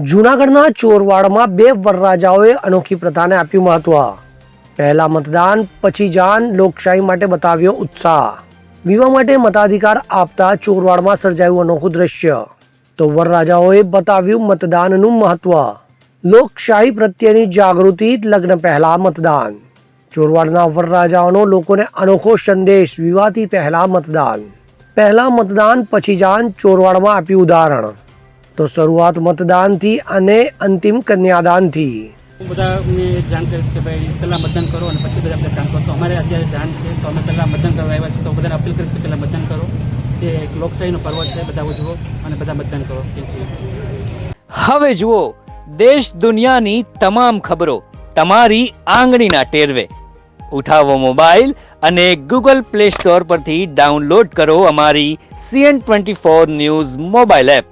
જૂનાગઢના ચોરવાડમાં બે વરરાજાઓએ અનોખી પ્રથાને આપ્યું મહત્વ. પહેલા મતદાન, પછી જાન, લોકશાહી માટે બતાવ્યો ઉત્સાહ. વિવાહ માટે મતાધિકાર આપતા ચોરવાડમાં સર્જાયું અનોખું દ્રશ્ય. તો વરરાજાઓએ બતાવ્યું મતદાનનું મહત્વ. લોકશાહી પ્રત્યેની જાગૃતિ લગ્ન પહેલા મતદાન. ચોરવાડના વરરાજાઓનો લોકોને અનોખો સંદેશ વિવાહથી પહેલા મતદાન. પહેલા મતદાન, પછી જાન ચોરવાડમાં આપ્યું ઉદાહરણ. તો શરૂઆત મતદાનથી અને અંતિમ કન્યાદાનથી. બધાને જાણ કરીશ કે ભાઈ પહેલાં મતદાન કરો અને પછી બધા આપણે કામ કરો. તો અમારે અત્યારે જાણ છે તો અમે પહેલાં મતદાન કરવા આવ્યા છીએ તો બધાને અપીલ કરીશ કે પહેલાં મતદાન કરો. જે એક લોકશાહીનો પર્વ છે બધા ઉજવો અને બધા મતદાન કરો. હવે જુઓ દેશ દુનિયાની તમામ ખબરો તમારી આંગળીના ટેરવે. ઉઠાવો મોબાઈલ અને ગૂગલ પ્લે સ્ટોર પરથી ડાઉનલોડ કરો અમારી CN twenty four news mobile app.